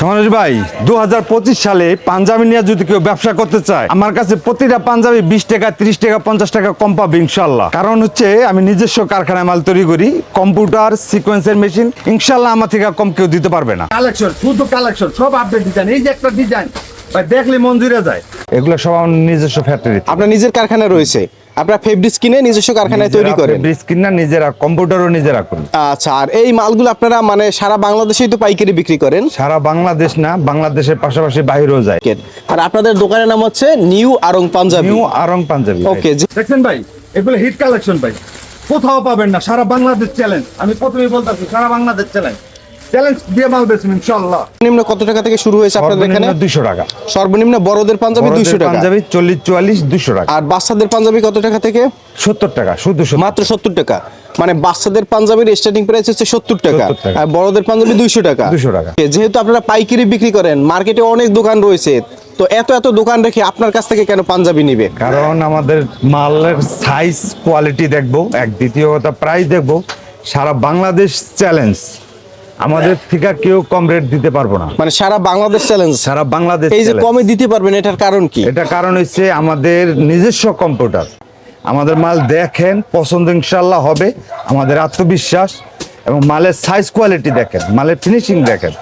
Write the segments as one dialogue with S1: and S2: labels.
S1: সমাজ ভাই দু হাজার পঁচিশ সালে পাঞ্জাবি নিয়ে যদি কেউ ব্যবসা করতে চায় আমার কাছে প্রতিটা পাঞ্জাবি বিশ টাকা ত্রিশ টাকা পঞ্চাশ টাকা কম পাবে ইনশাল্লাহ। কারণ হচ্ছে আমি নিজস্ব কারখানায় মাল তৈরি করি কম্পিউটার সিকোয়েন্সের মেশিন ইনশাল্লাহ আমার থেকে কম কেউ দিতে পারবে না।
S2: কালেকশন শুধু কালেকশন সব আপডেট ডিজাইন এই যে একটা ডিজাইন ভাই দেখলে মন জুড়ে যায়।
S1: এগুলো সব আমার নিজস্ব ফ্যাক্টরি
S3: আপনার নিজের কারখানা রয়েছে আপনার ফেব্রিক্স কিনে নিজস্ব কারখানায় তৈরি করেন?
S1: কিনা নিজেরা কম্পিউটারও নিজেরা করি
S3: আচ্ছা আর এই মালগুলো আপনারা মানে সারা বাংলাদেশেই তো পাইকারি বিক্রি করেন?
S1: সারা বাংলাদেশ না বাংলাদেশের পাশাপাশি বাইরেও যায়।
S3: আর আপনাদের দোকানের নাম হচ্ছে নিউ আরং পাঞ্জাবি।
S1: নিউ আরং পাঞ্জাবি
S3: ওকে
S2: দেখছেন ভাই? এগুলো হিট কালেকশন ভাই। কোথাও পাবেন না সারা বাংলাদেশ চ্যালেঞ্জ আমি প্রথমেই বলতেছি সারা বাংলাদেশ চ্যালেঞ্জ চ্যালেঞ্জ দিয়ে মাল বেচবেন ইনশাল্লাহ
S3: সর্বনিম্ন কত টাকা থেকে শুরু হয়েছে আপনাদের এখানে?
S1: দুশো টাকা।
S3: সর্বনিম্ন বড়দের পাঞ্জাবি দুইশো
S1: বড়দের
S3: টাকা।
S1: পাঞ্জাবি চল্লিশ চুয়াল্লিশ দুশো টাকা।
S3: আর বাচ্চাদের পাঞ্জাবি কত টাকা থেকে?
S1: সত্তর টাকা শুধু
S3: মাত্র সত্তর টাকা। মানে বাচ্চাদের পাঞ্জাবির স্টার্টিং প্রাইস হচ্ছে সত্তর টাকা।
S1: 70 টাকা।
S3: আর বড়দের পাঞ্জাবি দুইশো টাকা।
S1: 200 টাকা।
S3: যেহেতু আপনারা পাইকারি বিক্রি করেন মার্কেটে অনেক দোকান রয়েছে তো এত এত দোকান রেখে আপনার কাছ থেকে কেন পাঞ্জাবি নিবে?
S1: কারণ আমাদের মালের সাইজ কোয়ালিটি দেখব। এক দ্বিতীয় কথা প্রাইস দেখব। সারা বাংলাদেশ চ্যালেঞ্জ আমাদের থেকে কেউ কম রেট দিতে পারব না।
S3: মানে সারা বাংলাদেশ চ্যালেঞ্জ
S1: সারা বাংলাদেশ
S3: এই যে কমে দিতে পারবেন এটার কারণ কি?
S1: এটা কারণ হচ্ছে আমাদের নিজস্ব কম্পিউটার আমাদের মাল দেখেন পছন্দ ইনশাল্লাহ হবে আমাদের আত্মবিশ্বাস এবং মালের সাইজ কোয়ালিটি দেখেন মালের ফিনিশিং দেখেন।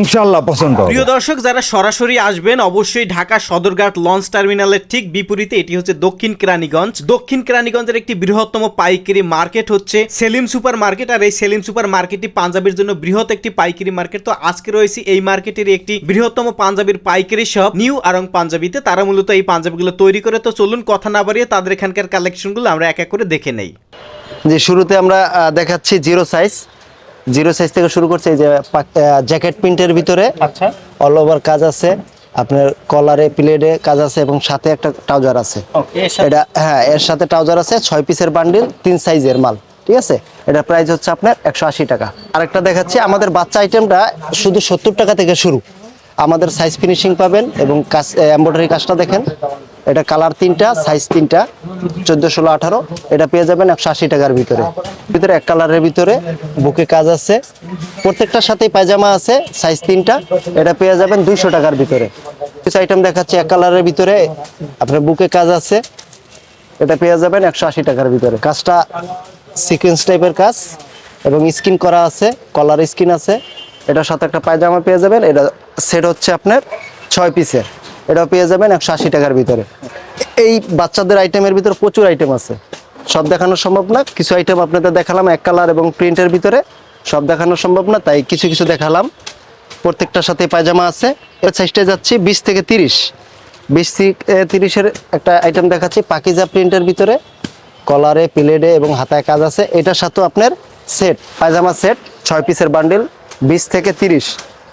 S1: ইনশাল্লাহ পছন্দ
S4: প্রিয় দর্শক যারা সরাসরি আসবেন অবশ্যই ঢাকা সদরঘাট লঞ্চ টার্মিনালের ঠিক বিপরীতে এটি হচ্ছে দক্ষিণ কেরানীগঞ্জ। দক্ষিণ কেরানীগঞ্জের একটি বৃহত্তম পাইকারি মার্কেট হচ্ছে সেলিম সুপার মার্কেট আর এই সেলিম সুপার মার্কেটটি পাঞ্জাবের জন্য বৃহৎ একটি পাইকারি মার্কেট। তো আজকে রয়েছে এই মার্কেটের একটি বৃহত্তম পাঞ্জাবির পাইকারি শপ নিউ আরং পাঞ্জাবিতে। তারা মূলত এই পাঞ্জাবিগুলো তৈরি করে। তো চলুন কথা না বাড়িয়ে তাদের এখানকার কালেকশনগুলো আমরা এক এক করে দেখে নেই।
S5: যে শুরুতে আমরা দেখাচ্ছি জিরো সাইজ জিরো সাইজ থেকে শুরু করছি এই যে জ্যাকেট প্রিন্টের ভিতরে
S3: আচ্ছা।
S5: অল ওভার কাজ আছে আপনার কলারে প্লেটে কাজ আছে এবং সাথে একটা ট্রাউজার আছে। এটা হ্যাঁ এর সাথে ট্রাউজার আছে ছয় পিসের বান্ডিল তিন সাইজের মাল ঠিক আছে? এটা প্রাইস হচ্ছে আপনার একশো আশি টাকা। আরেকটা দেখাচ্ছি আমাদের বাচ্চা আইটেমটা শুধু সত্তর টাকা থেকে শুরু। আমাদের সাইজ ফিনিশিং পাবেন এবং কাজ এমব্রয়ডারি কাজটা দেখেন। এটা কালার তিনটা সাইজ তিনটা, চোদ্দ, ষোলো, আঠারো। এটা পেয়ে যাবেন একশো আশি টাকার ভিতরে। ভিতরে এক কালারের ভিতরে বুকে কাজ আছে। প্রত্যেকটার সাথেই পায়জামা আছে সাইজ তিনটা। এটা পেয়ে যাবেন দুইশো টাকার ভিতরে। কিছু আইটেম দেখাচ্ছে এক কালারের ভিতরে। আপনার বুকে কাজ আছে। এটা পেয়ে যাবেন একশো আশি টাকার ভিতরে। কাজটা সিকোয়েন্স টাইপের কাজ এবং স্কিন করা আছে কলার স্কিন আছে। এটার সাথে একটা পায়জামা পেয়ে যাবেন। এটা সেট হচ্ছে আপনার ছয় পিসের এটাও পেয়ে যাবেন একশো আশি টাকার ভিতরে। এই বাচ্চাদের আইটেমের ভিতরে প্রচুর আইটেম আছে। সব দেখানো সম্ভব না। কিছু আইটেম আপনাদের দেখালাম, এক কালার এবং প্রিন্টের ভিতরে। সব দেখানো সম্ভব না, তাই কিছু কিছু দেখালাম। প্রত্যেকটার সাথে পায়জামা আছে। এর সাইজটা যাচ্ছি বিশ থেকে তিরিশ। বিশ থেকে তিরিশের একটা আইটেম দেখাচ্ছি, পাকিজা প্রিন্টের ভিতরে। কলারে প্লেটে এবং হাতায় কাজ আছে। এটার সাথেও আপনার সেট পায়জামা সেট ছয় পিসের বান্ডিল বিশ থেকে তিরিশ।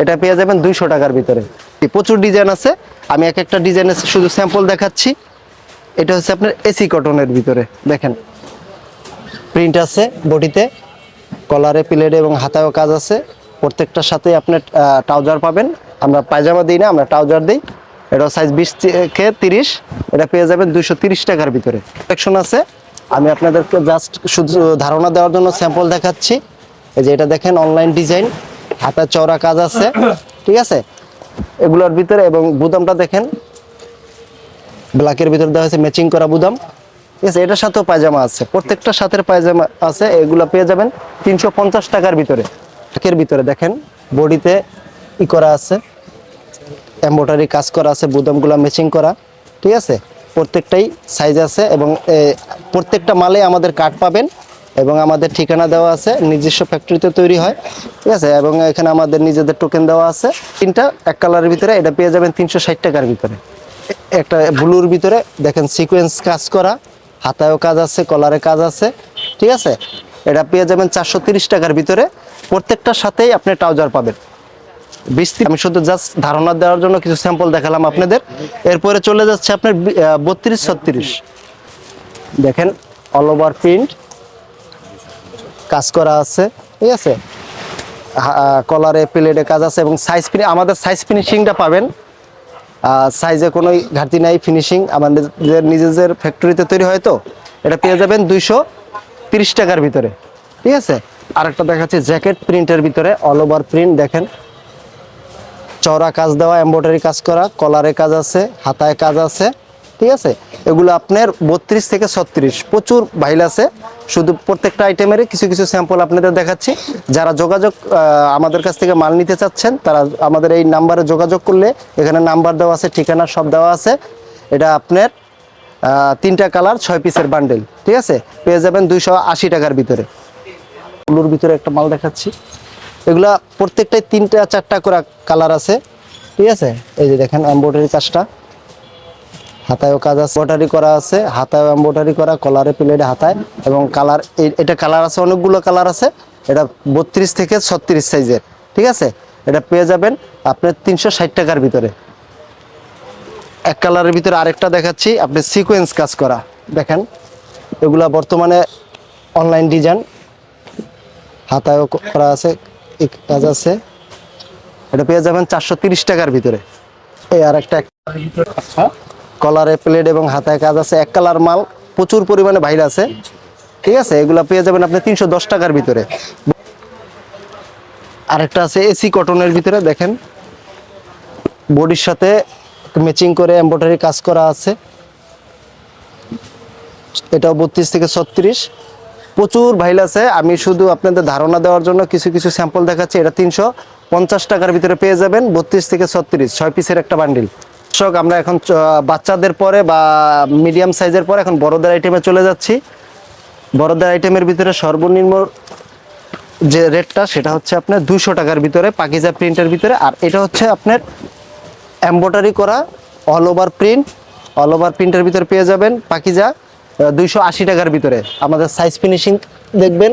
S5: এটা পেয়ে যাবেন দুইশো টাকার ভিতরে। প্রচুর ডিজাইন আছে। আমি এক একটা ডিজাইনের শুধু স্যাম্পল দেখাচ্ছি। এটা হচ্ছে আপনার এসি কটনের ভিতরে, দেখেন। প্রিন্ট আছে বডিতে কলারে প্লেটে এবং হাতায়ও কাজ আছে। প্রত্যেকটার সাথে আপনার ট্রাউজার পাবেন। আমরা পায়জামা দিই না, আমরা ট্রাউজার দিই। এটা সাইজ বিশ থেকে তিরিশ, এটা পেয়ে যাবেন দুশো তিরিশ টাকার ভিতরে। কালেকশন আছে। আমি আপনাদেরকে জাস্ট শুধু ধারণা দেওয়ার জন্য স্যাম্পল দেখাচ্ছি। এই যে এটা দেখেন অনলাইন ডিজাইন হাতার চওড়া কাজ আছে। ঠিক আছে? এগুলোর ভিতরে এবং বুদামটা দেখেন। ব্ল্যাকের ভিতরে দেওয়া হয়েছে ম্যাচিং করা বুদাম। ঠিক আছে, এটার সাথেও পায়জামা আছে। প্রত্যেকটা সাথের পায়জামা আছে, এগুলো পেয়ে যাবেন তিনশো পঞ্চাশ টাকার ভিতরে। একের ভিতরে দেখেন, বডিতে ই করা আছে, এম্ব্রয়ডারি কাজ করা আছে, বুদামগুলো ম্যাচিং করা। ঠিক আছে, প্রত্যেকটাই সাইজ আছে এবং প্রত্যেকটা মালে আমাদের কার্ড পাবেন। এবং আমাদের ঠিকানা দেওয়া আছে, নিজস্ব ফ্যাক্টরিতে তৈরি হয়, ঠিক আছে? এবং এখানে আমাদের নিজেদের টোকেন দেওয়া আছে। তিনটা, এক কালারের ভিতরে, এটা পেয়ে যাবেন তিনশো ষাট টাকার ভিতরে। একটা ব্লুর ভিতরে, দেখেন সিকোয়েন্স কাজ করা, হাতায়ও কাজ আছে কলারে কাজ আছে, ঠিক আছে? এটা পেয়ে যাবেন চারশো টাকার ভিতরে। প্রত্যেকটার সাথেই আপনি ট্রাউজার পাবেন। বিস্তি আমি শুধু জাস্ট ধারণা দেওয়ার জন্য কিছু স্যাম্পল দেখালাম আপনাদের। এরপরে চলে যাচ্ছে আপনার বত্রিশ ছত্রিশ। দেখেন অল ওভার প্রিন্ট কাজ করা আছে, ঠিক আছে? কলারে, প্লেটে কাজ আছে এবং সাইজ আমাদের সাইজ ফিনিশিংটা পাবেন। সাইজে কোনো ঘাটতি নাই ফিনিশিং আমাদের নিজেদের ফ্যাক্টরিতে তৈরি হয় তো? এটা পেয়ে যাবেন দুইশো তিরিশ টাকার ভিতরে, ঠিক আছে? আরেকটা দেখাচ্ছি জ্যাকেট প্রিন্টের ভিতরে অল ওভার প্রিন্ট দেখেন। চওড়া কাজ দেওয়া এমব্রয়ডারি কাজ করা, কলারে কাজ আছে, হাতায় কাজ আছে। ঠিক আছে? এগুলো আপনার বত্রিশ থেকে ছত্রিশ। প্রচুর ভাইল আছে। শুধু প্রত্যেকটা আইটেমেরই কিছু কিছু স্যাম্পল আপনাদের দেখাচ্ছি। যারা যোগাযোগ আমাদের কাছ থেকে মাল নিতে চাচ্ছেন, তারা আমাদের এই নাম্বারে যোগাযোগ করলে এখানে নাম্বার দেওয়া আছে, ঠিকানা সব দেওয়া আছে। এটা আপনার তিনটা কালার ছয় পিসের বান্ডেল ঠিক আছে? পেয়ে যাবেন দুইশো আশি টাকার ভিতরে। ব্লুর ভিতরে একটা মাল দেখাচ্ছি। এগুলা প্রত্যেকটাই তিনটা, চারটা করে কালার আছে। ঠিক আছে? এই যে দেখেন এমব্রয়ডারি কাজটা। হাতায়ও কাজ আছে এমব্রয়ডারি করা আছে, হাতায়ও এমব্রয়ডারি করা কলারে প্লেটে হাতায় এবং কালার এটা কালার আছে, অনেকগুলো কালার আছে, এটা বত্রিশ থেকে ছত্রিশ সাইজের ঠিক আছে? এটা পেয়ে যাবেন আপনার তিনশো ষাট টাকার ভিতরে। এক কালারের ভিতরে আরেকটা দেখাচ্ছি, আপনি সিকোয়েন্স কাজ করা, দেখেন। এগুলা বর্তমানে অনলাইন ডিজাইন হাতায়ও করা আছে কাজ আছে। এটা পেয়ে যাবেন চারশো টাকার ভিতরে। এই আর একটা কলারে প্লেট এবং হাতায় কাজ আছে, এক কালার মাল প্রচুর পরিমাণে বাইরে আছে। ঠিক আছে? এগুলা পেয়ে যাবেন আপনি তিনশো দশ টাকার ভিতরে। আরেকটা আছে এসি কটনের ভিতরে, দেখেন। বডির সাথে ম্যাচিং করে এমব্রয়ডারি কাজ করা আছে। এটাও বত্রিশ থেকে ছত্রিশ। প্রচুর ভাইল আছে। আমি শুধু আপনাদের ধারণা দেওয়ার জন্য কিছু কিছু স্যাম্পল দেখাচ্ছি। এটা তিনশো পঞ্চাশ টাকার ভিতরে পেয়ে যাবেন, বত্রিশ থেকে ছত্রিশ, ছয় পিসের একটা বান্ডিল দর্শক, আমরা এখন বাচ্চাদের পরে বা মিডিয়াম সাইজের পরে এখন বড়দের আইটেমে চলে যাচ্ছি। বড়দের আইটেমের ভিতরে সর্বনিম্ন যে রেটটা সেটা হচ্ছে আপনার দুশো টাকার ভিতরে, পাকিজা প্রিন্টের ভিতরে। আর এটা হচ্ছে আপনার এম্ব্রয়ডারি করা all over print all over প্রিন্টের ভিতরে পেয়ে যাবেন পাকিজা দুইশো আশি টাকার ভিতরে। আমাদের সাইজ ফিনিশিং দেখবেন,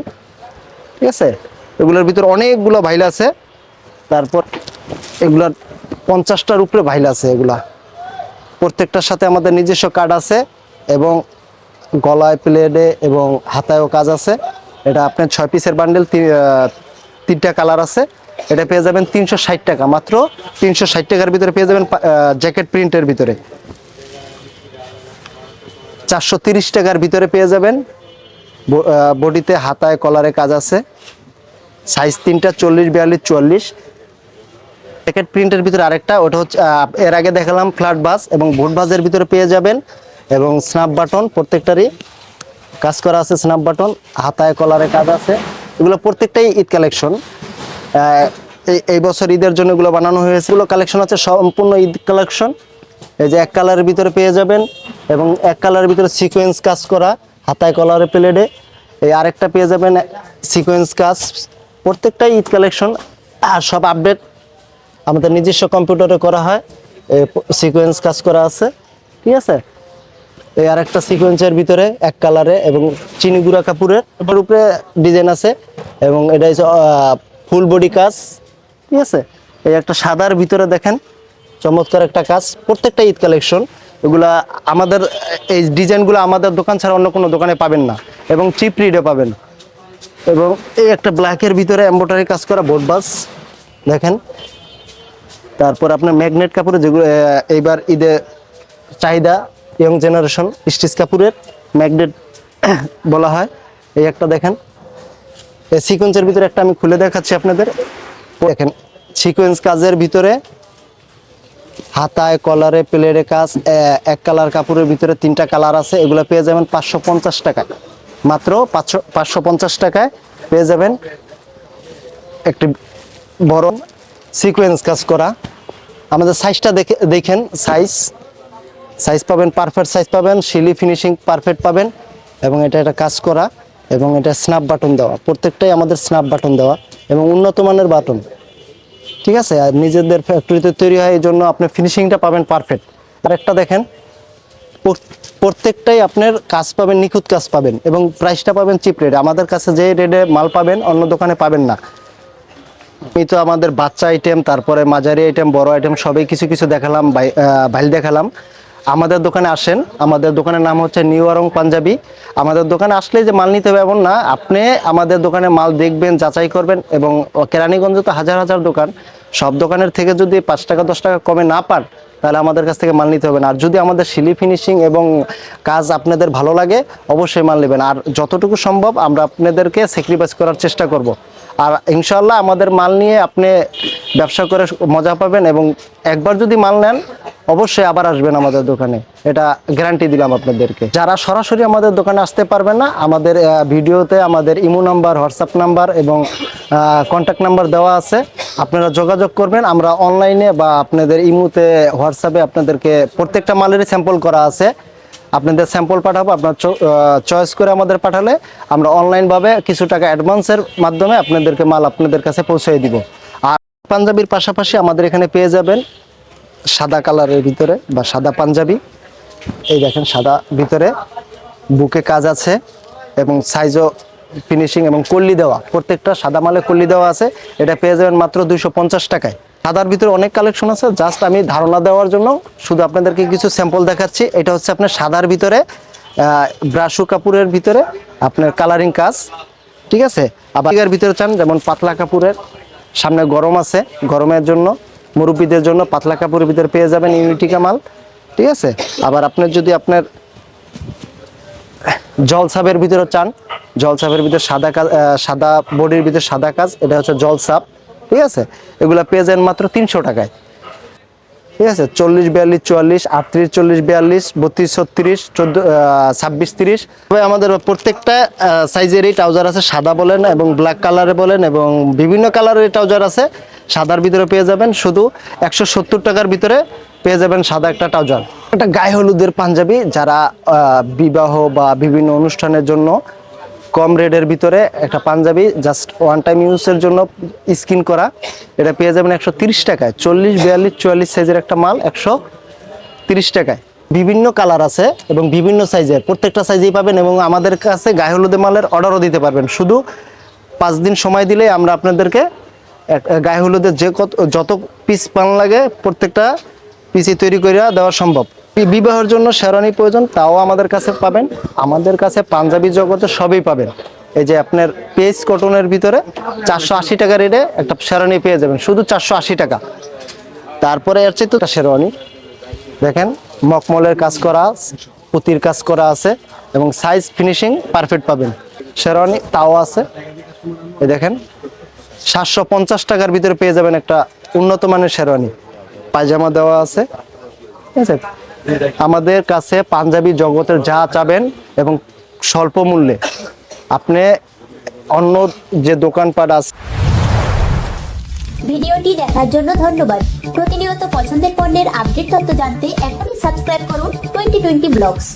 S5: ঠিক আছে? এগুলোর ভিতরে অনেকগুলো ভাইল আছে। তারপর এগুলার পঞ্চাশটার উপরে ভাইল আছে এগুলা। প্রত্যেকটার সাথে আমাদের নিজস্ব কার্ড আছে এবং গলায় প্লেটে এবং হাতায়ও কাজ আছে। এটা আপনার ছয় পিসের বান্ডেল তিনটা কালার আছে। এটা পেয়ে যাবেন তিনশো ষাট টাকা। মাত্র তিনশো ষাট টাকার ভিতরে পেয়ে যাবেন জ্যাকেট প্রিন্টের ভিতরে। চারশো তিরিশ টাকার ভিতরে পেয়ে যাবেন। বডিতে হাতায় কলারে কাজ আছে। সাইজ তিনটা, চল্লিশ, বিয়াল্লিশ, চুয়াল্লিশ। প্যাকেট প্রিন্টের ভিতরে আরেকটা, ওটা হচ্ছে এর আগে দেখালাম ফ্ল্যাট বাস এবং ভোট বাসের ভিতরে পেয়ে যাবেন এবং স্ন্যাপ বাটন প্রত্যেকটারই কাজ করা আছে, স্ন্যাপ বাটন, হাতায় কলারে কাজ আছে। এগুলো প্রত্যেকটাই ঈদ কালেকশন। এই বছর ঈদের জন্য এগুলো বানানো হয়েছে। এগুলো কালেকশন আছে, সম্পূর্ণ ঈদ কালেকশন। এই যে এক কালারের ভিতরে পেয়ে যাবেন এবং এক কালারের ভিতরে সিকোয়েন্স কাজ করা, হাতায় কলারে প্লেটে এই আরেকটা পেয়ে যাবেন সিকোয়েন্স কাজ। প্রত্যেকটাই ঈদ কালেকশন। আর সব আপডেট আমাদের নিজস্ব কম্পিউটারে করা হয় সিকোয়েন্স কাজ করা আছে, ঠিক আছে? এই আর একটা সিকোয়েন্সের ভিতরে এক কালারে এবং চিনি গুঁড়া কাপড়ের এটার উপরে ডিজাইন আছে এবং এটা হচ্ছে ফুল বডি কাজ, ঠিক আছে? এই একটা সাদার ভিতরে দেখেন, চমৎকার একটা কাজ, প্রত্যেকটা ঈদ কালেকশন এগুলা আমাদের, এই ডিজাইনগুলো আমাদের দোকান ছাড়া অন্য কোনো দোকানে পাবেন না এবং চিপ রিডে পাবেন। এবং এই একটা ব্ল্যাকের ভিতরে এম্ব্রয়ডারি কাজ করা বোর্ড বাস, দেখেন? তারপর আপনার ম্যাগনেট কাপড়ে যেগুলো এইবার ঈদে চাহিদা ইয়ং জেনারেশন স্টিচ কাপড়ের ম্যাগনেট বলা হয়। এই একটা দেখেন। এই সিকোয়েন্সের ভিতরে একটা আমি খুলে দেখাচ্ছি আপনাদের। দেখেন সিকোয়েন্স কাজের ভিতরে হাতায় কলারে প্লেটে কাজ এক কালার কাপড়ের ভিতরে তিনটা কালার আছে। এগুলো পেয়ে যাবেন পাঁচশো পঞ্চাশ টাকায়। মাত্র পাঁচশো পাঁচশো পঞ্চাশ টাকায় পেয়ে যাবেন একটি বড় সিকোয়েন্স কাজ করা। আমাদের সাইজটা দেখে, দেখেন সাইজ সাইজ পাবেন পারফেক্ট সাইজ পাবেন শিলি ফিনিশিং পারফেক্ট পাবেন। এবং এটা একটা কাজ করা এবং এটা স্ন্যাপ বাটন দেওয়া। প্রত্যেকটাই আমাদের স্ন্যাপ বাটন দেওয়া এবং উন্নত মানের বাটন ঠিক আছে? আর নিজেদের ফ্যাক্টরিতে তৈরি হয় এই জন্য আপনি ফিনিশিংটা পাবেন পারফেক্ট আর একটা দেখেন প্রত্যেকটাই আপনার কাজ পাবেন, নিখুঁত কাজ পাবেন এবং প্রাইসটা পাবেন চিপ রেট আমাদের কাছে যে রেটে মাল পাবেন, অন্য দোকানে পাবেন না। আমি তো আমাদের বাচ্চা আইটেম তারপরে মাঝারি আইটেম বড় আইটেম সবই কিছু কিছু দেখালাম, ভাই ভাইল দেখালাম। আমাদের দোকানে আসেন, আমাদের দোকানের নাম হচ্ছে নিউ আরং পাঞ্জাবি আমাদের দোকানে আসলে যে মাল নিতে হবে এমন না, আপনি আমাদের দোকানে মাল দেখবেন, যাচাই করবেন এবং কেরানীগঞ্জে তো হাজার হাজার দোকান। সব দোকানের থেকে যদি পাঁচ টাকা, দশ টাকা কমে না পান তাহলে আমাদের কাছ থেকে মাল নিতে হবে না। আর যদি আমাদের সিলি ফিনিশিং এবং কাজ আপনাদের ভালো লাগে, অবশ্যই মাল নেবেন। আর যতটুকু সম্ভব আমরা আপনাদেরকে স্যাক্রিফাইস করার চেষ্টা করব। আর ইনশাল্লাহ আমাদের মাল নিয়ে আপনি ব্যবসা করে মজা পাবেন এবং একবার যদি মাল নেন, অবশ্যই আবার আসবেন আমাদের দোকানে। এটা গ্যারান্টি দিলাম আপনাদেরকে। যারা সরাসরি আমাদের দোকানে আসতে পারবেন না, আমাদের ভিডিওতে আমাদের ইমো নাম্বার, হোয়াটসঅ্যাপ নাম্বার এবং কন্ট্যাক্ট নাম্বার দেওয়া আছে। আপনারা যোগাযোগ করবেন, আমরা অনলাইনে বা আপনাদের ইমুতে হোয়াটসঅ্যাপে আপনাদেরকে প্রত্যেকটা মালেরই স্যাম্পল করা আছে। আপনাদের স্যাম্পল পাঠাবো, আপনার চয়েস করে আমাদের পাঠালে আমরা অনলাইনভাবে কিছু টাকা অ্যাডভান্সের মাধ্যমে আপনাদেরকে মাল আপনাদের কাছে পৌঁছে দিব। আর পাঞ্জাবির পাশাপাশি আমাদের এখানে পেয়ে যাবেন সাদা কালারের ভিতরে বা সাদা পাঞ্জাবি। এই দেখেন, সাদা ভিতরে বুকে কাজ আছে এবং সাইজও ফিনিশিং এবং কল্লি দেওয়া। প্রত্যেকটা সাদা মালে কল্লি দেওয়া আছে। এটা পেয়ে যাবেন মাত্র দুইশো পঞ্চাশ টাকায়। সাদার ভিতরে অনেক কালেকশন আছে। জাস্ট আমি ধারণা দেওয়ার জন্য শুধু আপনাদেরকে কিছু স্যাম্পল দেখাচ্ছি। এটা হচ্ছে আপনার সাদার ভিতরে ব্রাশু কাপড়ের ভিতরে আপনার কালারিং কাজ। ঠিক আছে? আবার ভিতরে চান, যেমন পাতলা কাপড়ের। সামনে গরম আছে, গরমের জন্য, মুরব্বীদের জন্য পাতলা কাপড়ের ভিতরে পেয়ে যাবেন ইউনিটিকা মাল। ঠিক আছে? আবার আপনার যদি আপনার জলসাপের ভিতরে চান জলসাপের ভিতরে সাদা কাজ সাদা বডির ভিতরে সাদা কাজ, এটা হচ্ছে জলসাপ, ঠিক আছে? এগুলো পেয়ে যান মাত্র তিনশো টাকায়। ঠিক আছে? চল্লিশ, বিয়াল্লিশ, চুয়াল্লিশ, আটত্রিশ, চল্লিশ, বিয়াল্লিশ, বত্রিশ, ছত্রিশ, চোদ্দ ছাব্বিশ, তিরিশ। তবে আমাদের প্রত্যেকটা সাইজেরই ট্রাউজার আছে, সাদা বলেন এবং ব্ল্যাক কালারে বলেন এবং বিভিন্ন কালারের ট্রাউজার আছে। সাদার ভিতরে পেয়ে যাবেন শুধু একশো সত্তর টাকার ভিতরে পেয়ে যাবেন সাদা একটা ট্রাউজার। একটা গায়ে হলুদের পাঞ্জাবি, যারা বিবাহ বা বিভিন্ন অনুষ্ঠানের জন্য কম রেটের ভিতরে একটা পাঞ্জাবি জাস্ট ওয়ান টাইম ইউজের জন্য স্কিন করা। এটা পেয়ে যাবেন একশো তিরিশ টাকায়। চল্লিশ, বিয়াল্লিশ, চুয়াল্লিশ সাইজের একটা মাল, একশো তিরিশ টাকায়। বিভিন্ন কালার আছে এবং বিভিন্ন সাইজের প্রত্যেকটা সাইজেই পাবেন এবং আমাদের কাছে গায়ে হলুদে মালের অর্ডারও দিতে পারবেন। শুধু পাঁচ দিন সময় দিলেই আমরা আপনাদেরকে গায়ে হলুদের যে কত যত পিস পান লাগে, প্রত্যেকটা পিসি তৈরি করে দেওয়া সম্ভব। বিবাহের জন্য শেরানি প্রয়োজন, তাও আমাদের কাছে পাবেন। আমাদের কাছে পাঞ্জাবি জগতে সবই পাবেন। এই যে আপনার পেস কটনের ভিতরে চারশো আশি টাকা রেটে একটা শেরানি পেয়ে যাবেন, শুধু চারশো আশি টাকা। তারপরে এর চেয়ে তো শেরওয়ানি। দেখেন মকমলের কাজ করা পুতির কাজ করা আছে, এবং সাইজ ফিনিশিং পারফেক্ট পাবেন। শেরওয়ানি তাও আছে। এই দেখেন, সাতশো পঞ্চাশ টাকার ভিতরে পেয়ে যাবেন একটা উন্নত মানের শেরওয়ানি। পায়জামা দেওয়া আছে। ঠিক আছে? আমাদের কাছে পাঞ্জাবি জগতের যা চাবেন এবং স্বল্প মূল্যে। আপনি অন্য যে দোকানপাট আছে
S6: ভিডিওটি দেখার জন্য ধন্যবাদ। প্রতিনিয়ত পছন্দের পণ্যের আপডেট তথ্য জানতে এখনই সাবস্ক্রাইব করুন টোয়েন্টি টোয়েন্টি ব্লগস।